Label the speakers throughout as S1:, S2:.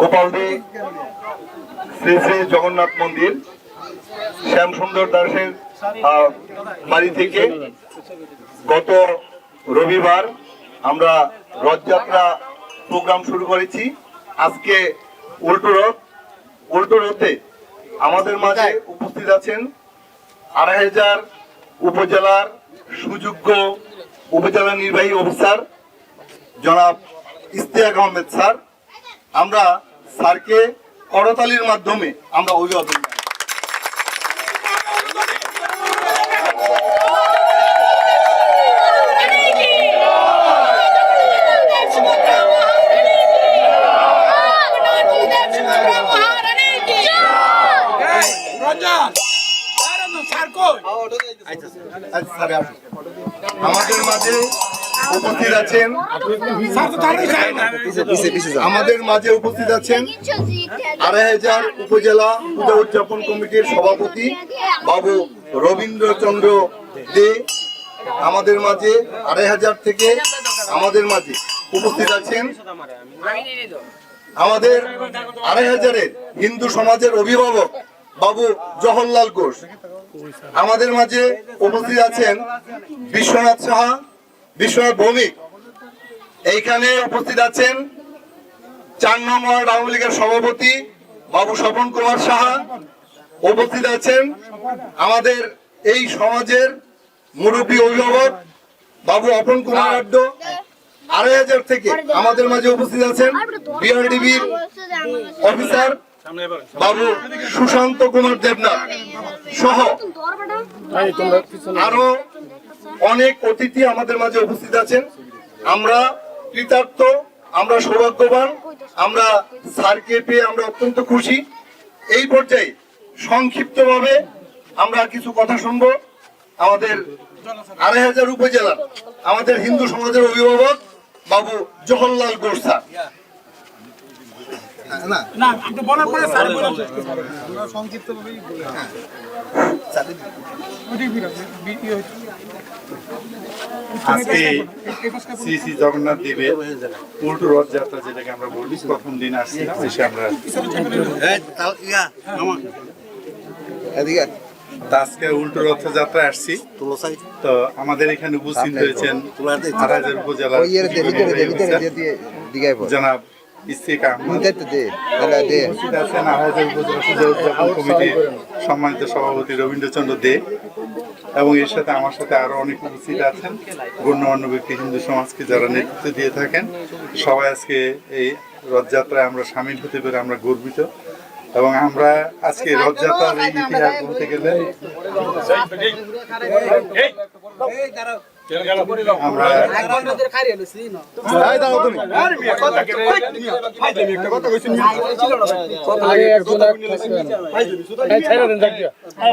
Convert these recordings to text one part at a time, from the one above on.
S1: গোপালদি শ্রী শ্রী জগন্নাথ মন্দির শ্যাম সুন্দর দাসের বাড়ি থেকে গত রবিবার আমরা রথযাত্রা প্রোগ্রাম শুরু করেছি। আজকে উল্টো রথ, উল্টো রথে আমাদের মাঝে উপস্থিত আছেন আড়াই হাজার উপজেলার সুযোগ্য উপজেলা নির্বাহী অফিসার জনাব ইস্তিয়াক আহমেদ স্যার। আমরা স্যারকে করতালির মাধ্যমে আমরা অভিবাদন উপস্থিত আছেন। আমাদের মাঝে উপস্থিত আছেন আড়াই হাজার উপজেলা পূজা উদযাপন কমিটির সভাপতি বাবু রবীন্দ্রচন্দ্র দে। আমাদের মাঝে আড়াই হাজার থেকে আমাদের মাঝে উপস্থিত আছেন। আমাদের আড়াই হাজারের হিন্দু সমাজের অভিভাবক বাবু জওহরলাল ঘোষ। আমাদের মাঝে উপস্থিত আছেন বিশ্বনাথ সাহা বিশ্বনাথ ভৌমিক। এইখানে উপস্থিত আছেন চার নম্বর আওয়ামী লীগের সভাপতি বাবু স্বপন কুমার সাহা। উপস্থিত আছেন আমাদের এই সমাজের মুরব্বী অভিভাবক বাবু অপন কুমার আড্ড। আড়াই হাজার থেকে আমাদের মাঝে উপস্থিত আছেন বিআরডিবির অফিসার বাবু সুশান্ত কুমার দেবনাথ সহ। আরও অনেক অতিথি আমাদের মাঝে উপস্থিত আছেন। আমরা কৃতার্থ, আমরা সৌভাগ্যবান, আমরা স্যারকে পেয়ে আমরা অত্যন্ত খুশি। এই পর্যায়ে সংক্ষিপ্তভাবে আমরা কিছু কথা শুনব। আমাদের আড়াই হাজার উপজেলার, আমাদের হিন্দু সমাজের অভিভাবক বাবু জওহরলাল গোর স্যার না
S2: না আপনি বলার পরে স্যার বলেন
S3: আজকে শ্রী শ্রী জগন্নাথ দেবের উল্টো রথযাত্রা যেটাকে আমরা বলি প্রথম দিন আসছি এসে আমরা আজকে উল্টো রথযাত্রা আসছি। তো আমাদের এখানে উপস্থিত হয়েছেন উপজেলার জনাব সম্মানিত সভাপতি রবীন্দ্রচন্দ্র দে। এবং এর সাথে আমার সাথে আরও অনেক উপস্থিত আছেন গণ্যমান্য ব্যক্তি হিন্দু সমাজকে যারা নেতৃত্ব দিয়ে থাকেন। সবাই আজকে এই রথযাত্রায় আমরা সামিল হতে পেরে আমরা গর্বিত। এবং আমরা আজকে রথযাত্রার এই ইতিহাস বলতে গেলে আমরা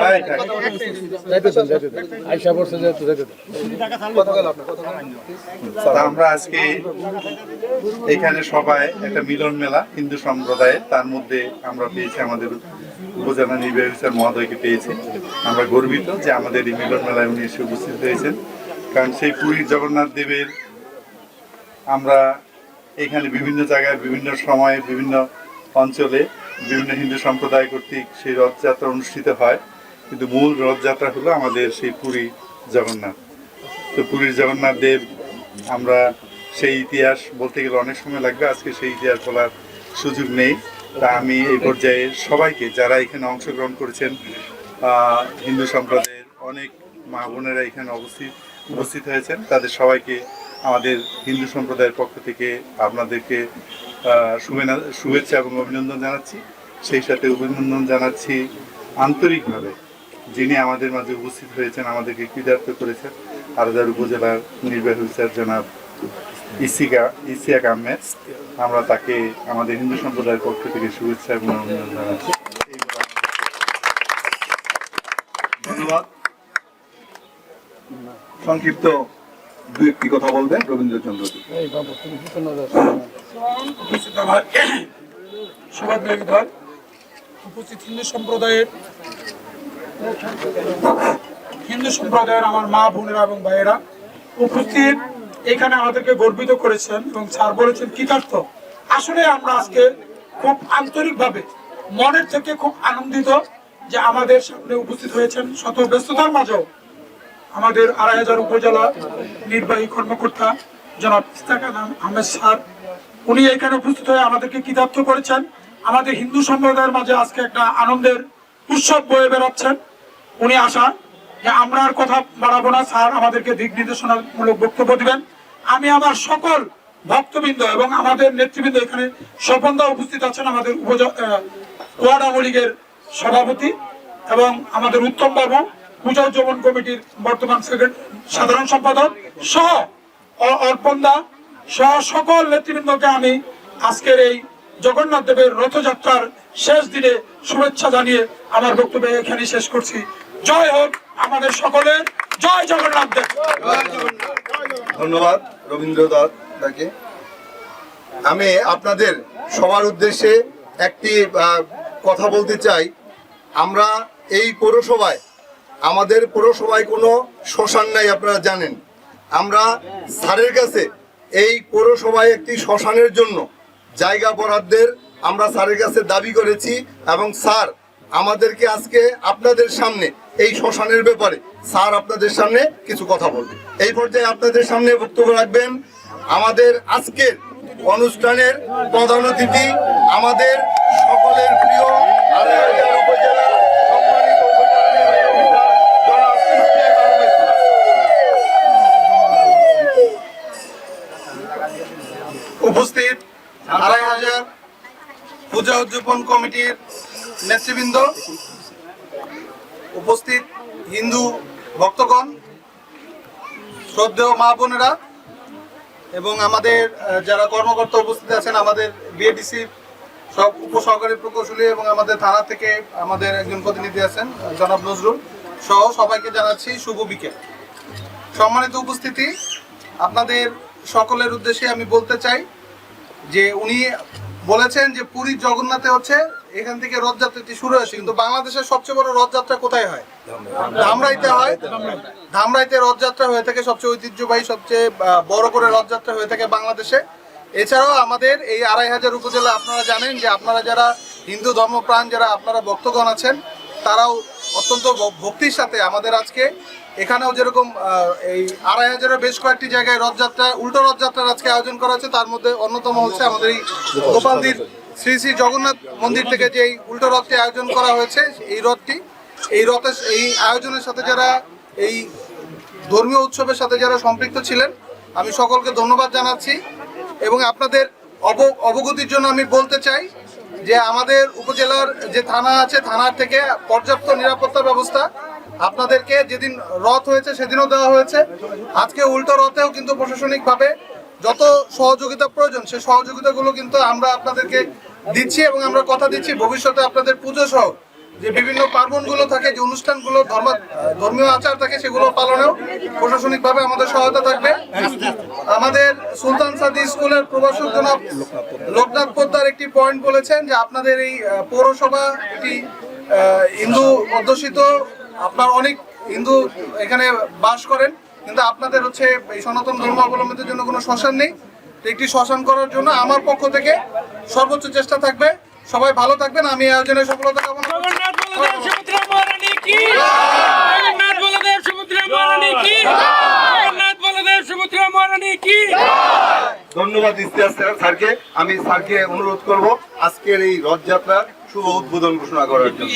S3: ভাই, তা আমরা আজকে এখানে সবাই একটা মিলন মেলা হিন্দু সম্প্রদায়ের তার মধ্যে আমরা পেয়েছি আমাদের উপজেলা নির্বাহী মহোদয়কে পেয়েছি। আমরা গর্বিত যে আমাদের এই মিলন মেলায় উনি এসে উপস্থিত হয়েছেন। কারণ সেই পুরীর জগন্নাথ দেবের আমরা এখানে বিভিন্ন জায়গায়, বিভিন্ন সময়ে, বিভিন্ন অঞ্চলে, বিভিন্ন হিন্দু সম্প্রদায় কর্তৃক সেই রথযাত্রা অনুষ্ঠিত হয়। কিন্তু মূল রথযাত্রা হলো আমাদের সেই পুরী জগন্নাথ। তো পুরীর জগন্নাথ দেব, আমরা সেই ইতিহাস বলতে গেলে অনেক সময় লাগবে, আজকে সেই ইতিহাস বলার সুযোগ নেই। তা আমি এই পর্যায়ে সবাইকে, যারা এখানে অংশগ্রহণ করেছেন হিন্দু সম্প্রদায়ের অনেক মা বোনেরা এখানে অবস্থিত উপস্থিত হয়েছেন। তাদের সবাইকে আমাদের হিন্দু সম্প্রদায়ের পক্ষ থেকে আপনাদেরকে শুভেচ্ছা এবং অভিনন্দন জানাচ্ছি। সেই সাথে অভিনন্দন জানাচ্ছি আন্তরিকভাবে যিনি আমাদের মাঝে উপস্থিত হয়েছেন, আমাদেরকে কৃতার্থ করেছেন। আরদার উপজেলার নির্বাহী অফিসার জনাব ইসিকা, ইসিয়াক আহমেদ। আমরা তাকে আমাদের হিন্দু সম্প্রদায়ের পক্ষ থেকে শুভেচ্ছা এবং অভিনন্দন জানাচ্ছি।
S1: ধন্যবাদ। সংক্ষিপ্ত দু একটি কথা বলবেন রবীন্দ্রচন্দ্র
S2: আমার উপস্থিত হিন্দু সম্প্রদায়ের হিন্দু সম্প্রদায়ের আমার মা বোনেরা এবং ভাইয়েরা উপস্থিত এখানে আমাদেরকে গর্বিত করেছেন এবং স্যার বলেছেন কৃতার্থ আসলে আমরা আজকে খুব আন্তরিকভাবে মনের থেকে খুব আনন্দিত যে আমাদের সামনে উপস্থিত হয়েছেন শত ব্যস্ততার মাঝেও আমাদের আড়াই হাজার উপজেলা নির্বাহী কর্মকর্তা জনাব আহমেদ স্যার উনি এখানে উপস্থিত হয়ে আমাদেরকে কৃতার্থ করেছেন? আমাদের হিন্দু সম্প্রদায়ের মাঝে আজকে একটা আনন্দের উৎসব বয়ে বেড়াচ্ছেন। উনি আশা যে আমরা আর কথা বাড়াবো না। স্যার আমাদেরকে দিক নির্দেশনামূলক বক্তব্য দিবেন। আমি আমার সকল ভক্তবৃন্দ এবং আমাদের নেতৃবৃন্দ এখানে স্বপনদা উপস্থিত আছেন আমাদের উপজা- আহ, ওয়ার্ড আওয়ামী লীগের সভাপতি এবং আমাদের উত্তম বাবু পূজা উদযাপন কমিটির বর্তমান সাধারণ সম্পাদক সহ অর্পণ দা সহ সকল নেতৃবৃন্দকে আমি আজকের এই জগন্নাথ দেবের রথযাত্রার শেষ দিনে শুভেচ্ছা জানিয়ে আমার বক্তব্য এখানে শেষ করছি। জয় হোক আমাদের সকলের জয় জগন্নাথ দেব।
S1: ধন্যবাদ রবীন্দ্র দাকে। আমি আপনাদের সবার উদ্দেশ্যে একটি কথা বলতে চাই। আমরা এই পৌরসভায় আমাদের পৌরসভায় কোনো শ্মশান নাই, আপনারা জানেন। আমরা স্যারের কাছে এই পৌরসভায় একটি শ্মশানের জন্য জায়গা বরাদ্দের আমরা স্যারের কাছে দাবি করেছি এবং স্যার আমাদেরকে আজকে আপনাদের সামনে এই শ্মশানের ব্যাপারে, স্যার আপনাদের সামনে কিছু কথা বলবে। এই পর্যায়ে আপনাদের সামনে বক্তব্য রাখবেন, আমাদের আজকের অনুষ্ঠানের প্রধান অতিথি আমাদের সকলের প্রিয়
S4: উপস্থিত আড়াই হাজার পূজা উদযাপন কমিটির নেতৃবৃন্দ, উপস্থিত হিন্দু ভক্তগণ, শ্রদ্ধেয় মা বোনেরা এবং আমাদের যারা কর্মকর্তা উপস্থিত আছেন, আমাদের বিএডিসির সব উপসহকারী প্রকৌশলী এবং আমাদের থানা থেকে আমাদের একজন প্রতিনিধি আছেন, জনাব নজরুল সহ সবাইকে জানাচ্ছি শুভ বিকেল। সম্মানিত উপস্থিতি, আপনাদের সকলের উদ্দেশ্যে আমি বলতে চাই যে উনি বলেছেন যে পুরী জগন্নাথে হচ্ছে এখান থেকে রথযাত্রাটি শুরু হয়েছে, কিন্তু বাংলাদেশের সবচেয়ে বড় রথযাত্রা কোথায় হয়? ধামরাইতে হয়। ধামরাইতে রথযাত্রা হয়ে থাকে সবচেয়ে ঐতিহ্যবাহী, সবচেয়ে বড় করে রথযাত্রা হয়ে থাকে বাংলাদেশে। এছাড়াও আমাদের এই আড়াই হাজার উপজেলা আপনারা জানেন যে আপনারা যারা হিন্দু ধর্মপ্রাণ, যারা আপনারা ভক্তগণ আছেন, তারাও অত্যন্ত ভক্তির সাথে আমাদের আজকে এখানেও যেরকম এই আড়াই হাজারের বেশ কয়েকটি জায়গায় রথযাত্রা, উল্টো রথযাত্রার আজকে আয়োজন করা হচ্ছে, তার মধ্যে অন্যতম হচ্ছে আমাদের এই গোপালদির শ্রী শ্রী জগন্নাথ মন্দির থেকে যে এই উল্টো রথটি আয়োজন করা হয়েছে, এই রথটি, এই রথের, এই আয়োজনের সাথে যারা এই ধর্মীয় উৎসবের সাথে যারা সম্পৃক্ত ছিলেন, আমি সকলকে ধন্যবাদ জানাচ্ছি এবং আপনাদের অব, অবগতির জন্য আমি বলতে চাই যে আমাদের উপজেলার যে থানা আছে, থানার থেকে পর্যাপ্ত নিরাপত্তা ব্যবস্থা আপনাদেরকে যেদিন রথ হয়েছে সেদিনও দেওয়া হয়েছে। আজকে উল্টো রথেও কিন্তু প্রশাসনিকভাবে যত সহযোগিতা প্রয়োজন, সে সহযোগিতাগুলো কিন্তু আমরা আপনাদেরকে দিচ্ছি এবং আমরা কথা দিচ্ছি। ভবিষ্যতে আপনাদের পুজো সহ যে বিভিন্ন পার্বণগুলো থাকে, যে অনুষ্ঠানগুলো ধর্ম, ধর্মীয় আচার থাকে, সেগুলো পালনেও প্রশাসনিকভাবে আমাদের সহায়তা থাকবে। আমাদের সুলতান সাদি স্কুলের প্রভাষক জনাব লোকনাথ পোদ্দার একটি পয়েন্ট বলেছেন যে আপনাদের এই পৌরসভা একটি হিন্দু অধ্যুষিত, আপনার অনেক হিন্দু এখানে বাস করেন, কিন্তু আপনাদের হচ্ছে এই সনাতন ধর্ম অবলম্বনের জন্য কোনো শ্মশান নেই। একটি শ্মশান করার জন্য আমার পক্ষ থেকে সর্বোচ্চ চেষ্টা থাকবে। সবাই ভালো থাকবেন, আমি আয়োজনে সফলতা কামনা
S1: ধন্যবাদ ইস্তিয়াক স্যার- স্যারকে। আমি স্যারকে অনুরোধ করব আজকের এই রথযাত্রার শুভ উদ্বোধন ঘোষণা করার জন্য।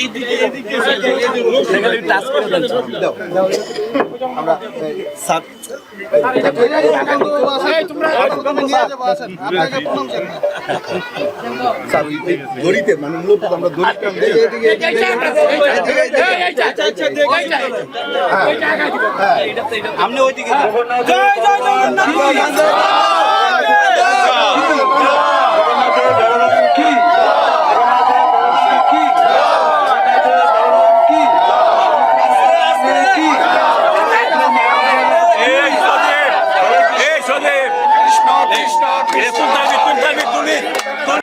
S1: আমরা স্যার দড়িতে মানে মূলত আমরা দড়িটা
S5: জয় জয় জগন্নাথ